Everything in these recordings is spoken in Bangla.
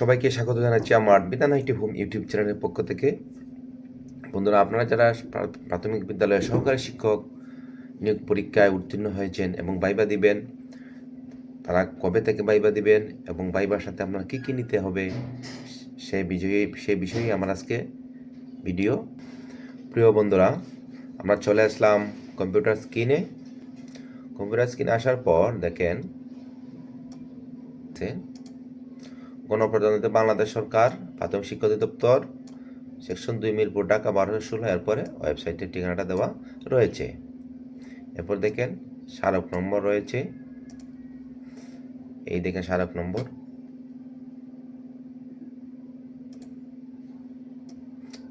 সবাইকে স্বাগত জানাচ্ছি আমার বিধান আইটি হোম ইউটিউব চ্যানেলের পক্ষ থেকে। বন্ধুরা, আপনারা যারা প্রাথমিক বিদ্যালয়ে সহকারী শিক্ষক নিয়োগ পরীক্ষায় উত্তীর্ণ হয়েছেন এবং বাইবা দিবেন, তারা কবে থেকে বাইবা দিবেন এবং বাইবার সাথে আপনার কী কী নিতে হবে, সে বিষয়ে সে বিষয়ে আমার আজকে ভিডিও। প্রিয় বন্ধুরা, আমরা চলে আসলাম কম্পিউটার স্ক্রিনে। কম্পিউটার স্ক্রিনে আসার পর দেখেন গণপ্রজাতন্ত্রী বাংলাদেশ সরকার, প্রাথমিক শিক্ষা অধিদপ্তর সেকশন দুই মিরপুর, ঢাকা বারোশো ষোলো। এরপরে ওয়েবসাইটের ঠিকানাটা দেওয়া রয়েছে। এরপর দেখেন, স্মারক নম্বর রয়েছে। এই দেখেন স্মারক নম্বর।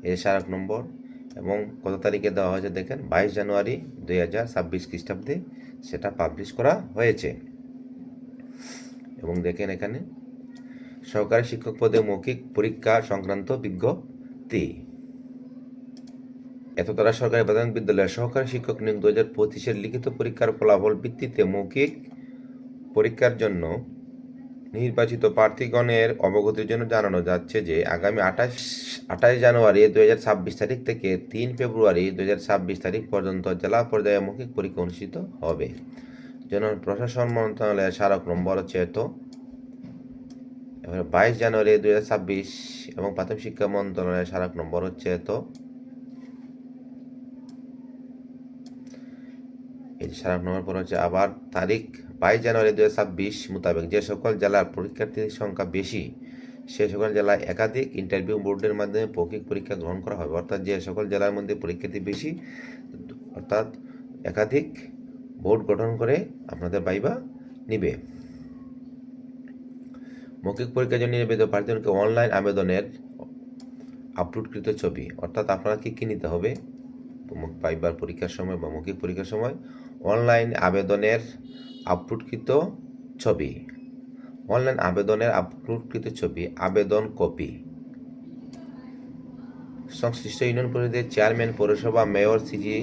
এই স্মারক নম্বর এবং কত তারিখে দেওয়া হয়েছে দেখেন, বাইশ জানুয়ারি দুই হাজার ছাব্বিশ খ্রিস্টাব্দে সেটা পাবলিশ করা হয়েছে। এবং দেখেন এখানে সহকারী শিক্ষক পদে মৌখিক পরীক্ষা সংক্রান্ত বিজ্ঞপ্তি। এত দ্বারা সরকারি প্রাথমিক বিদ্যালয়ের সহকারী শিক্ষক নিয়োগ দু হাজার পঁচিশের লিখিত পরীক্ষার ফলাফল ভিত্তিতে মৌখিক পরীক্ষার জন্য নির্বাচিত প্রার্থীগণের অবগতির জন্য জানানো যাচ্ছে যে, আগামী আঠাশ আঠাশ জানুয়ারি দু হাজার ছাব্বিশ তারিখ থেকে তিন ফেব্রুয়ারি দু হাজার ছাব্বিশ তারিখ পর্যন্ত জেলা পর্যায়ে মৌখিক পরীক্ষা অনুষ্ঠিত হবে। জন প্রশাসন মন্ত্রণালয়ের স্মারক নম্বর হচ্ছে এবারে বাইশ জানুয়ারি দুই হাজার ছাব্বিশ এবং প্রাথমিক শিক্ষা মন্ত্রণালয়ের স্মারক নম্বর হচ্ছে এত এই যে স্মারক নম্বর পর হচ্ছে আবার তারিখ বাইশ জানুয়ারি হাজার ছাব্বিশ মোতাবেক যে সকল জেলার পরীক্ষার্থীর সংখ্যা বেশি, সে সকল জেলায় একাধিক ইন্টারভিউ বোর্ডের মাধ্যমে মৌখিক পরীক্ষা গ্রহণ করা হবে। অর্থাৎ যে সকল জেলার মধ্যে পরীক্ষার্থী বেশি, অর্থাৎ একাধিক বোর্ড গঠন করে আপনাদের বাইবা নিবে। মৌখিক পরীক্ষার জন্য নিবেদিত প্রার্থীদেরকে অনলাইন আবেদনের আপলোডকৃত ছবি। অর্থাৎ আপনারা কী নিতে হবে? পাইবার পরীক্ষার সময় বা মৌখিক পরীক্ষার সময় অনলাইন আবেদনের আপলোডকৃত ছবি। অনলাইন আবেদনের আপলোডকৃত ছবি, আবেদন কপি। সংশ্লিষ্ট ইউনিয়ন পরিষদের চেয়ারম্যান, পৌরসভা, মেয়র, সিজি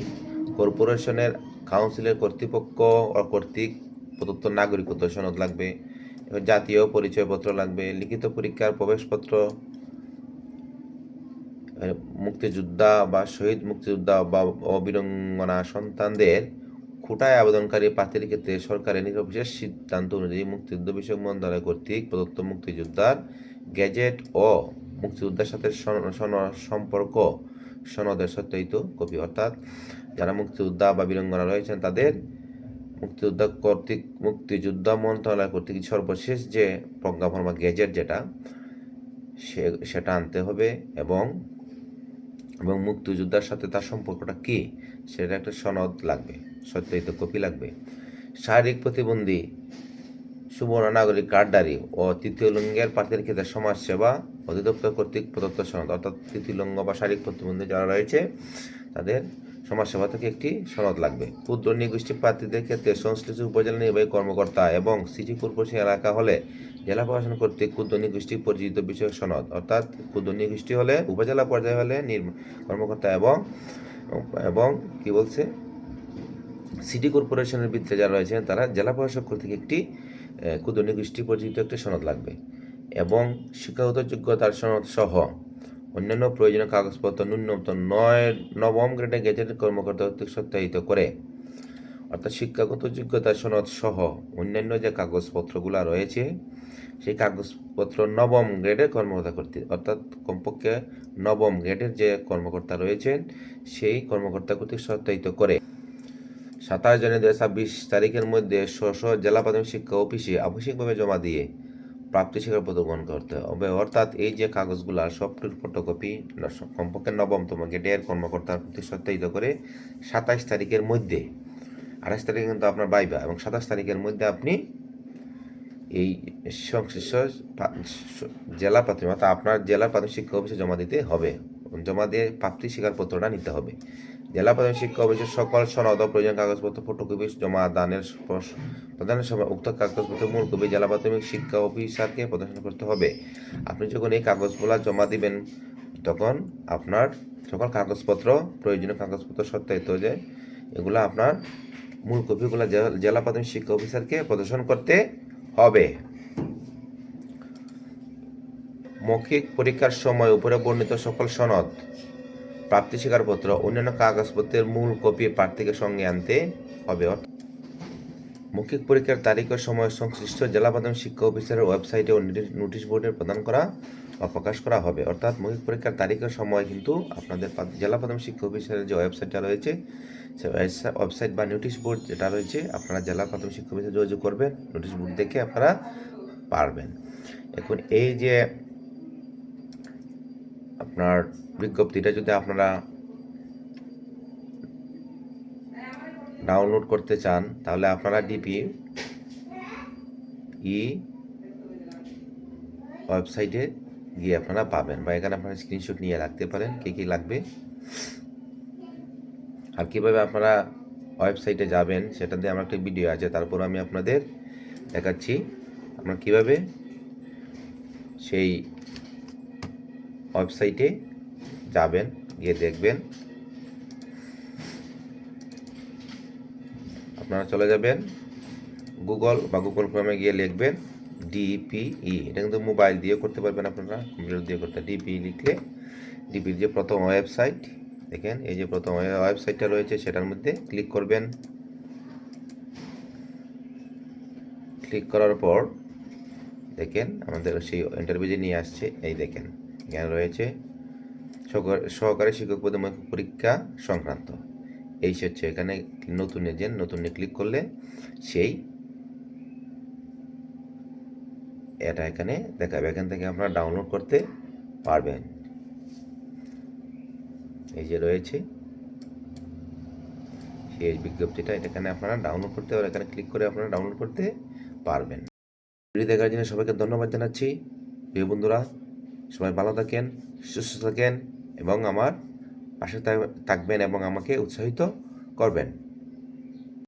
কর্পোরেশনের কাউন্সিলের কর্তৃপক্ষ কর্তৃক প্রদত্ত নাগরিকত্ব সনদ লাগবে। এবার জাতীয় পরিচয়পত্র লাগবে, লিখিত পরীক্ষার প্রবেশপত্র মুক্তিযোদ্ধা বা শহীদ মুক্তিযোদ্ধা বা অবিরঙ্গনা সন্তানদের খুঁটায় আবেদনকারী প্রার্থীর ক্ষেত্রে সরকারের নিরবিশেষ সিদ্ধান্ত অনুযায়ী মুক্তিযুদ্ধ বিষয়ক মন্ত্রণালয় কর্তৃক প্রদত্ত মুক্তিযোদ্ধার গ্যাজেট ও মুক্তিযোদ্ধার সাথে সম্পর্ক সনদের সত্যায়িত কপি, অর্থাৎ যারা মুক্তিযোদ্ধা বা বীরঙ্গনা রয়েছেন তাদের মুক্তিযোদ্ধা কর্তৃক, মুক্তিযোদ্ধা মন্ত্রণালয় কর্তৃক সর্বশেষ যে প্রজ্ঞাপন বা গেজেট যেটা, সে, সেটা আনতে হবে এবং এবং মুক্তিযোদ্ধার সাথে তার সম্পর্কটা কি, সেটা একটা সনদ লাগবে, সত্যায়িত কপি লাগবে। শারীরিক প্রতিবন্ধী, সুবর্ণ নাগরিক কার্ডারি ও তৃতীয় লিঙ্গের প্রার্থীর ক্ষেত্রে সমাজসেবা অধিদপ্তর কর্তৃক প্রদত্ত সনদ, অর্থাৎ তৃতীয় লিঙ্গ বা শারীরিক প্রতিবন্ধী যারা রয়েছে তাদের সমাজসেবা থেকে একটি সনদ লাগবে। ক্ষুদ্র নিগোষ্ঠী প্রার্থীদের ক্ষেত্রে সংশ্লিষ্ট উপজেলা নির্বাহী কর্মকর্তা এবং সিটি কর্পোরেশন এলাকা হলে জেলা প্রশাসন কর্তৃক ক্ষুদ্র নিগোষ্ঠী পরিচিত বিষয়ক সনদ, অর্থাৎ ক্ষুদ্র নিগোষ্ঠী হলে উপজেলা পর্যায়ে হলে কর্মকর্তা এবং এবং কি বলছে? সিটি কর্পোরেশনের ভিতরে যারা রয়েছেন তারা জেলা প্রশাসক কর্তৃক একটি ক্ষুদ্র নিগোষ্ঠী পরিচিত একটি সনদ লাগবে। এবং শিক্ষাগত যোগ্যতার সনদ সহ অন্যান্য প্রয়োজনীয় কাগজপত্র ন্যূনতম নয়, নবম গ্রেডে গেজেটেড কর্মকর্তা কর্তৃক সত্যায়িত করে। অর্থাৎ শিক্ষাগত যোগ্যতা সনদ সহ অন্যান্য যে কাগজপত্রগুলো রয়েছে, সেই কাগজপত্র নবম গ্রেডের কর্মকর্তা কর্তৃক, অর্থাৎ কমপক্ষে নবম গ্রেডের যে কর্মকর্তা রয়েছেন, সেই কর্মকর্তা কর্তৃক সত্যায়িত করে। সাতাশ জানুয়ারি দু ছাব্বিশ তারিখের মধ্যে স্ব জেলা প্রাথমিক শিক্ষা অফিসে আবশ্যিকভাবে জমা দিয়ে প্রাপ্তি স্বীকারপত্র গ্রহণ করতে হবে। অর্থাৎ এই যে কাগজগুলো সবটির ফটোকপি কমপক্ষে নবমতম গেটের কর্মকর্তার প্রতি সত্যায়িত করে সাতাশ তারিখের মধ্যে, আঠাশ তারিখে কিন্তু আপনার বাইবা এবং সাতাশ তারিখের মধ্যে আপনি এই সংশ্লিষ্ট জেলা প্রাথমিক অর্থাৎ আপনার জেলা প্রাথমিক শিক্ষা অফিসে জমা দিতে হবে জমা দিয়ে প্রাপ্তি স্বীকারপত্রটা নিতে হবে। জেলা প্রাথমিক শিক্ষা অফিসের সকল সনদ ও প্রয়োজন কাগজপত্র, ফটোকপি, জমা, দানের প্রদানের সময় উক্ত কাগজপত্রের মূল কপি জেলা প্রাথমিক শিক্ষা অফিসারকে প্রদর্শন করতে হবে। আপনি যখন এই কাগজগুলো জমা দিবেন, তখন আপনার সকল কাগজপত্র, প্রয়োজনীয় কাগজপত্র সত্যায়িত যে এগুলো আপনার মূল কপিগুলো জেলা প্রাথমিক শিক্ষা অফিসারকে প্রদর্শন করতে হবে। মৌখিক পরীক্ষার সময় উপরে বর্ণিত সকল সনদ প্রাপ্তি স্বীকারপত্র অন্যান্য কাগজপত্রের মূল কপি প্রার্থীকে সঙ্গে আনতে হবে মৌখিক পরীক্ষার তারিখ ও সময় সংশ্লিষ্ট জেলা প্রাথমিক শিক্ষা অফিসারের ওয়েবসাইটে ও নোটিশ- বোর্ডে প্রদান করা বা প্রকাশ করা হবে, অর্থাৎ মৌখিক পরীক্ষার তারিখ ও সময় কিন্তু আপনাদের জেলা প্রাথমিক শিক্ষা অফিসারের যে ওয়েবসাইটটা রয়েছে, সে ওয়েবসাইট বা নোটিশ বোর্ড যেটা রয়েছে, আপনারা জেলা প্রাথমিক শিক্ষা অফিসে যোগাযোগ করবেন, নোটিশ বোর্ড দেখে আপনারা পারবেন। এখন এই যে আপনার বিজ্ঞপ্তিটা যদি আপনারা ডাউনলোড করতে চান, তাহলে আপনারা ডিপি ই ওয়েবসাইটে গিয়ে আপনারা পাবেন বা এখানে আপনারা স্ক্রিনশট নিয়ে রাখতে পারেন কী কী লাগবে। আর কীভাবে আপনারা ওয়েবসাইটে যাবেন, সেটা দিয়ে আমার একটা ভিডিও আছে, তারপর আমি আপনাদের দেখাচ্ছি। আপনারা কীভাবে সেই ওয়েবসাইটে যাবেন, গিয়ে দেখবেন। আপনারা চলে যাবেন গুগল বা গুগল ক্রমে গিয়ে লিখবেন ডিপিই। এটা কিন্তু মোবাইল দিয়ে করতে পারবেন আপনারা, কম্পিউটার দিয়ে করতে। ডিপিই লিখলে, ডিপির যে প্রথম ওয়েবসাইট, দেখেন, এই যে প্রথম ওয়েবসাইটটা রয়েছে, সেটার মধ্যে ক্লিক করবেন। ক্লিক করার পর, দেখেন, আমাদের সেই ইন্টারভিউ যে নিয়ে আসছে, এই দেখেন। এখানে রয়েছে। সহকার- শিক্ষক পদে পরীক্ষা সংক্রান্ত। এই হচ্ছে এখানে নতুন এজেন্ট, নতুনে ক্লিক করলে সেই এটা এখানে দেখাবে। এখান থেকে আপনারা ডাউনলোড করতে পারবেন। এই যে রয়েছে। সেই বিজ্ঞপ্তিটা এটা এখানে আপনারা ডাউনলোড করতে পারবেন। এখানে ক্লিক করে আপনারা ডাউনলোড করতে পারবেন। ভিডিও দেখার জন্য সবাইকে ধন্যবাদ জানাচ্ছি। প্রিয় বন্ধুরা সবাই ভালো থাকেন সুস্থ থাকেন এবং আমার পাশে থাকবেন এবং আমাকে উৎসাহিত করবেন।